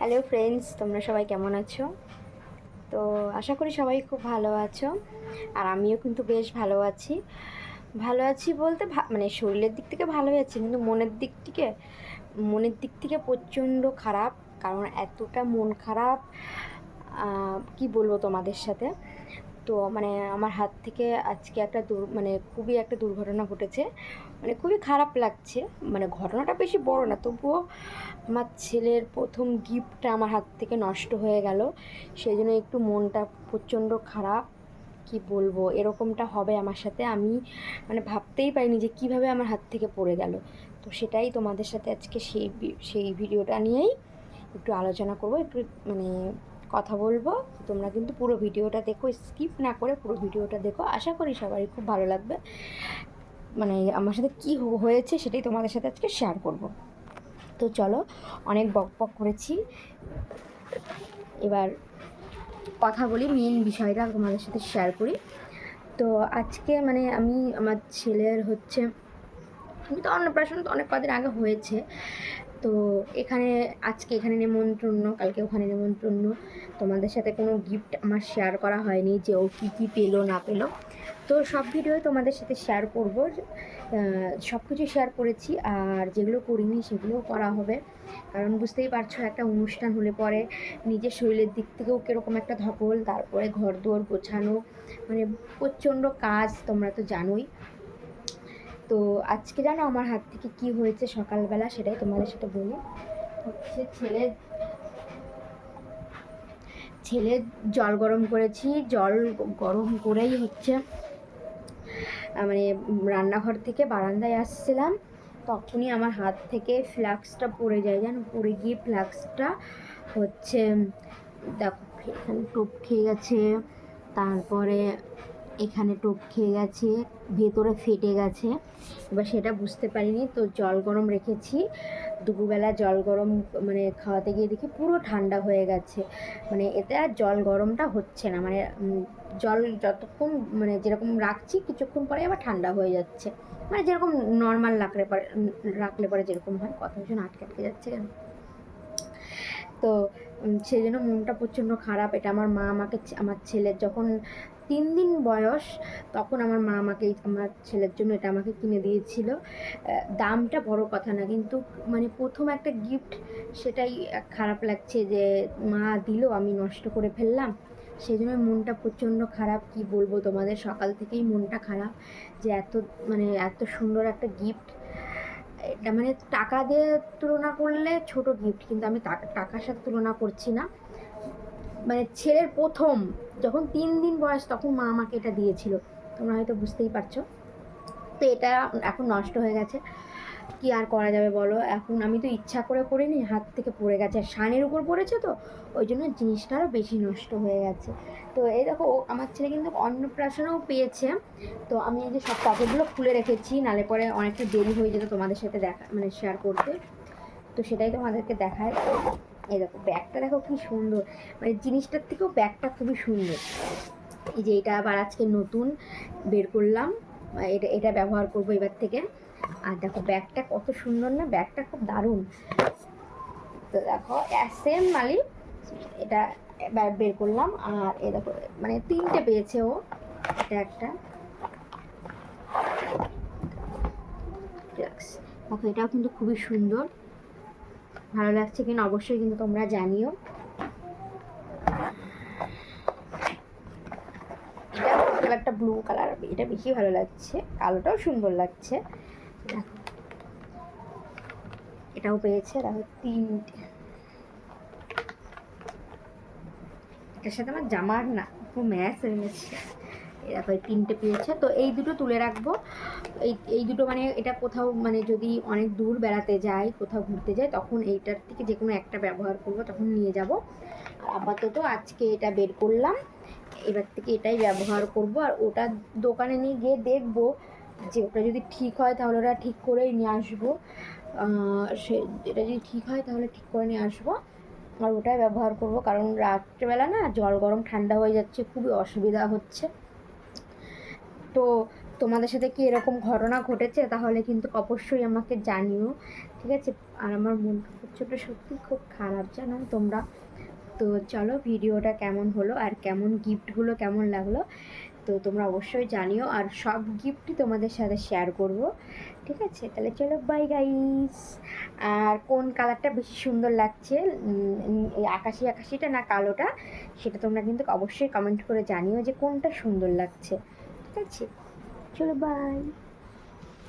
Hello friends তোমরা সবাই কেমন আছো? তো আশা করি সবাই খুব ভালো আছো, আর আমিও কিন্তু বেশ ভালো আছি। ভালো আছি বলতে মানে শরীরের দিক থেকে ভালোই আছি, কিন্তু মনের দিক থেকে, মনের দিক থেকে প্রচণ্ড খারাপ, কারণ এতটা মন খারাপ কি বলব তোমাদের সাথে? তো মানে আমার হাত থেকে আজকে একটা দুর মানে খুবই একটা দুর্ঘটনা ঘটেছে। মানে খুবই খারাপ লাগছে। মানে ঘটনাটা বেশি বড় না, তবুও আমার ছেলের প্রথম গিফটটা আমার হাত থেকে নষ্ট হয়ে গেল। সেই জন্য একটু মনটা প্রচণ্ড খারাপ। কি বলব? এরকমটা হবে আমার সাথে। আমি মানে ভাবতেই পারিনি যে কীভাবে আমার হাত থেকে পড়ে গেল। তো সেটাই তোমাদের সাথে আজকে সেই সেই ভিডিওটা নিয়েই একটু আলোচনা করব। একটু মানে কথা বলব। তোমরা কিন্তু পুরো ভিডিওটা দেখো স্কিপ না করে পুরো ভিডিওটা দেখো। আশা করি সবারই খুব ভালো লাগবে। মানে আমার সাথে কী হয়েছে সেটাই তোমাদের সাথে আজকে শেয়ার করব। তো চলো, অনেক বক বক করেছি। এবার কথা বলি মেন বিষয়টা তোমাদের সাথে শেয়ার করি। তো আজকে মানে আমি, আমার ছেলের হচ্ছে, আমি তো অন্নপ্রাশন তো অনেক কদিন আগে হয়েছে। তো এখানে, আজকে এখানে নেমন্ত্রণ কালকে ওখানে নেমন্ত্রণ তোমাদের সাথে কোনো গিফট আমার শেয়ার করা হয়নি যে ও কী কী পেল, না পেল। তো সব ভিডিও তোমাদের সাথে শেয়ার করব। সব কিছু শেয়ার করেছি আর যেগুলো করিনি সেগুলোও করা হবে। কারণ বুঝতেই পারছ, একটা অনুষ্ঠান হলে পরে নিজের শরীরের দিক থেকেও কীরকম একটা ধকল, তারপরে ঘর দুয়ার গোছানো মানে প্রচণ্ড কাজ তোমরা তো জানোই। তো আজকে জানো আমার হাত থেকে কি হয়েছে সকালবেলা সেটাই তোমাদের সাথে বলি হচ্ছে ছেলে ছেলে জল গরম করেছি, জল গরম করেই হচ্ছে মানে রান্নাঘর থেকে বারান্দায় আসছিলাম, তখনই আমার হাত থেকে ফ্লাক্সটা পড়ে যায়, জানো? পড়ে গিয়ে ফ্লাক্সটা হচ্ছে, দেখো, এখানে টোপ খেয়ে গেছে, তারপরে এখানে টোপ খেয়ে গেছে, ভেতরে ফেটে গেছে। এবার সেটা বুঝতে পারিনি, তো জল গরম রেখেছি। দুপুরবেলা জল গরম মানে খাওয়াতে গিয়ে দেখি পুরো ঠান্ডা হয়ে গেছে। মানে এতে আর জল গরমটা হচ্ছে না মানে জল যতক্ষণ মানে যেরকম রাখছি কিছুক্ষণ পরে আবার ঠান্ডা হয়ে যাচ্ছে। মানে যেরকম নর্মাল রাখলে পরে রাখলে পরে যেরকম হয়, কথা ভীষণ আটকে আটকে যাচ্ছে কেন? তো সেই জন্য মনটা প্রচণ্ড খারাপ। এটা আমার মা আমাকে, আমার ছেলের যখন তিন দিন বয়স, তখন আমার মা আমাকে আমার ছেলের জন্য এটা আমাকে কিনে দিয়েছিল। দামটা বড় কথা না, কিন্তু মানে প্রথম একটা গিফট সেটাই খারাপ লাগছে যে মা দিল, আমি নষ্ট করে ফেললাম। সেই জন্য মনটা প্রচণ্ড খারাপ, কি বলব তোমাদের? সকাল থেকেই মনটা খারাপ যে এত মানে এত সুন্দর একটা গিফট এটা মানে টাকা দিয়ে তুলনা করলে ছোট গিফট কিন্তু আমি টাকার সাথে তুলনা করছি না। মানে ছেলের প্রথম, যখন তিন দিন বয়স তখন মা আমাকে এটা দিয়েছিল। তোমরা হয়তো বুঝতেই পারছ। তো এটা এখন নষ্ট হয়ে গেছে। কি আর করা যাবে বলো? এখন আমি তো ইচ্ছা করে করিনি, হাত থেকে পড়ে গেছে। আর শানের উপর পড়েছে তো, ওই জন্য জিনিসটা আরও বেশি নষ্ট হয়ে গেছে। তো এই দেখো আমার ছেলে কিন্তু অন্নপ্রাশনও পেয়েছে। তো আমি এই যে সব কাপড়গুলো খুলে রেখেছি, নালে পরে অনেকটা দেরি হয়ে যেত তোমাদের সাথে দেখা মানে শেয়ার করতে। তো সেটাই তোমাদেরকে দেখায়। এই দেখো, ব্যাগটা দেখো কি সুন্দর। মানে জিনিসটার থেকেও ব্যাগটা খুবই সুন্দর। এই যে এটা আবার আজকে নতুন, বের করলাম। এটা এটা ব্যবহার করব এবার থেকে। আর দেখো, ব্যাগটা কত সুন্দর না, ব্যাগটা খুব দারুণ। তো দেখো সেম মালি এটা এবার বের করলাম। আর এ দেখো মানে তিনটে পেয়েছে ও, এটা একটা. দেখো, এটাও কিন্তু খুবই সুন্দর। ভালো লাগছে কিনা অবশ্যই কিন্তু তোমরা জানিও। এটা কালারটা ব্লু কালার এটা বেশি ভালো লাগছে, কালোটাও সুন্দর লাগছে। এটাও পেয়েছে দেখো তিনটে। এটার সাথে আমার জামার না খুব ম্যাচ হয়ে গেছে। দেখো এই তিনটে পেয়েছে। তো এই দুটো তুলে রাখব। এই এই দুটো মানে এটা কোথাও মানে যদি অনেক দূর বেড়াতে যাই, কোথাও ঘুরতে যাই, তখন এইটার থেকে যে কোনো একটা ব্যবহার করব, তখন নিয়ে যাব। আর আপাতত আজকে এটা বের করলাম। এবার থেকে এটাই ব্যবহার করব। আর ওটা দোকানে নিয়ে গিয়ে দেখব যে ওটা যদি ঠিক হয় তাহলে ওটা ঠিক করেই নিয়ে আসব। সে, এটা যদি ঠিক হয় তাহলে ঠিক করে নিয়ে আসব। আর ওটাই ব্যবহার করব। কারণ রাত্রেবেলা না জল গরম ঠান্ডা হয়ে যাচ্ছে, খুবই অসুবিধা হচ্ছে। তো তোমাদের সাথে কি এরকম ঘটনা ঘটেছে? তাহলে কিন্তু অবশ্যই আমাকে জানিও, ঠিক আছে? আর আমার মনটা প্রচণ্ড সত্যি খুব খারাপ জানো তোমরা? তো চলো ভিডিওটা কেমন হলো আর কেমন গিফটগুলো কেমন লাগল, তো তোমরা অবশ্যই জানিও। আর সব গিফটই তোমাদের সাথে শেয়ার করব, ঠিক আছে? তাহলে চলো বাই গাইস আর কোন কালারটা বেশি সুন্দর লাগছে? আকাশি আকাশিটা না কালোটা? সেটা তোমরা কিন্তু অবশ্যই কমেন্ট করে জানিও যে কোনটা সুন্দর লাগছে। ঠিক আছে চলো বাই